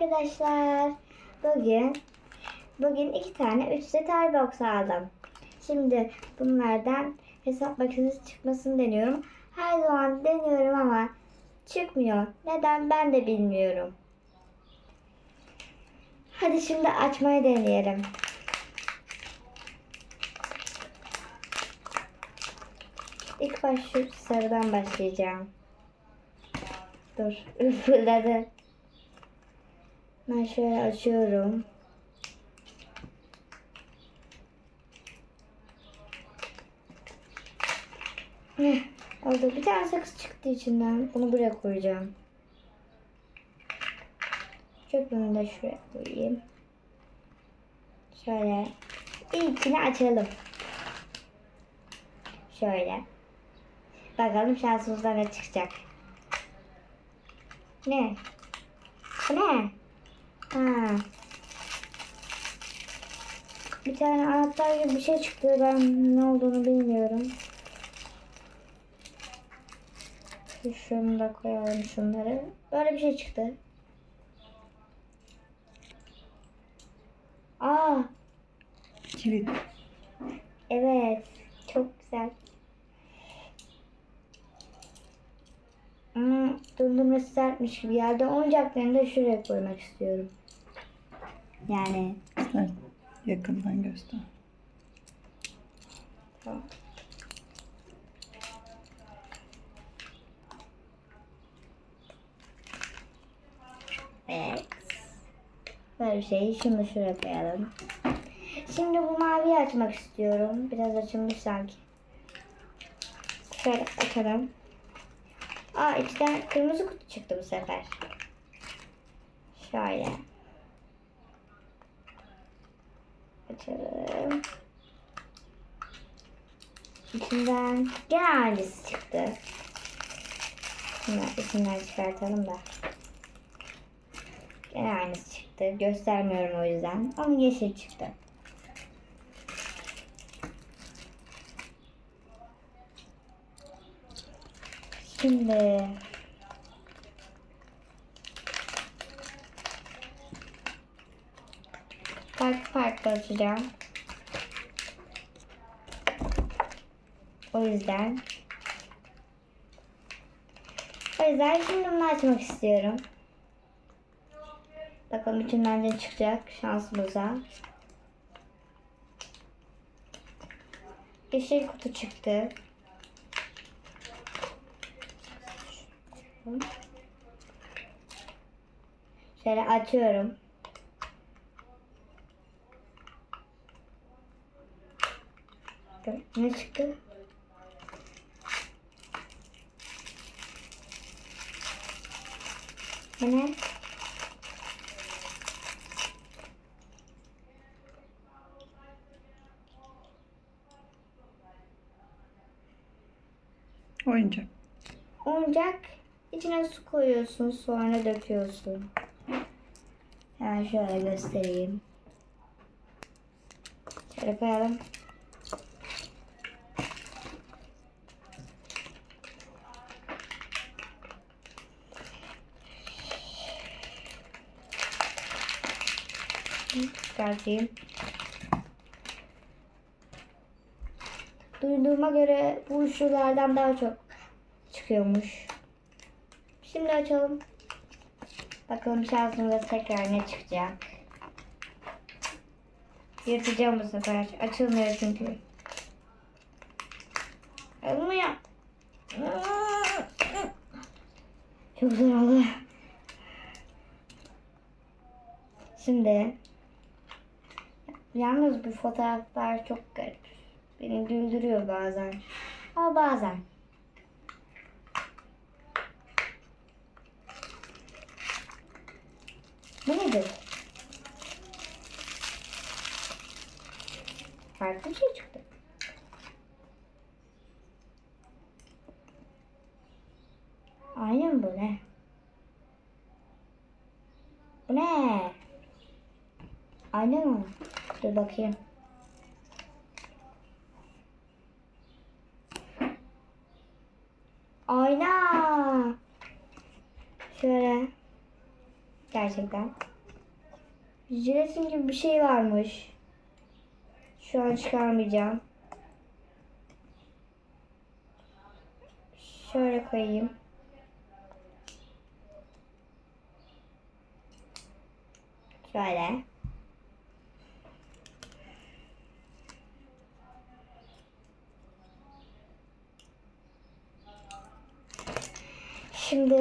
arkadaşlar. Bugün bugün iki tane üç Star Box aldım. Şimdi bunlardan hesap makinesi çıkmasını deniyorum. Her zaman deniyorum ama çıkmıyor. Neden ben de bilmiyorum. Hadi şimdi açmayı deneyelim. İlk baş şu sarıdan başlayacağım. Dur. Fırladı. Ben şöyle açıyorum. Heh, oldu. Bir tane sakız çıktı içinden. Bunu buraya koyacağım. Çöpümü de şuraya koyayım. Şöyle. İlkini açalım. Şöyle. Bakalım şansımızda ne çıkacak. Ne? Bu ne? Ha. Bir tane anahtar gibi bir şey çıktı. Ben ne olduğunu bilmiyorum. Şunu da koyalım şunları. Böyle bir şey çıktı. Aa, Kilit. evet. Çok güzel. Ama dondurması sertmiş gibi geldi. Oyuncaklarını da şuraya koymak istiyorum. Yani Sen yakından göster. tamam. Evet. Böyle bir şeyi şunu şuraya koyalım. Şimdi bu maviyi açmak istiyorum. Biraz açılmış sanki. Şöyle açalım. Aa içten kırmızı kutu çıktı bu sefer. Şöyle. Açalım. İçinden gene aynısı çıktı. Şimdi içinden çıkartalım da. Gene aynısı çıktı. Göstermiyorum o yüzden. Ama yeşil çıktı. Şimdi açacağım. O yüzden o yüzden şimdi bunu açmak istiyorum. Bakalım içinden ne çıkacak şansımıza. Yeşil kutu çıktı. Şöyle açıyorum. Dur, Ne çıktı? Bu ne? Oyuncak. Oyuncak içine su koyuyorsun sonra döküyorsun. Hemen şöyle göstereyim. Şöyle koyalım. Çıkartayım. Duyduğuma göre bu üçlülerden daha çok çıkıyormuş. Şimdi açalım. Bakalım şansımıza tekrar ne çıkacak. Yırtacağım bu sefer. Açılmıyor çünkü. Olmuyor. Çok zor oldu. Şimdi yalnız bu fotoğraflar çok garip. Beni güldürüyor bazen. Ama bazen. Bu nedir? Farklı bir şey çıktı. Aynı mı bu ne? Bu ne? Aynı mı? Dur bakayım. Ayna. Şöyle. Gerçekten. Jiletin gibi bir şey varmış. Şu an çıkarmayacağım. Şöyle koyayım. Şöyle. Şimdi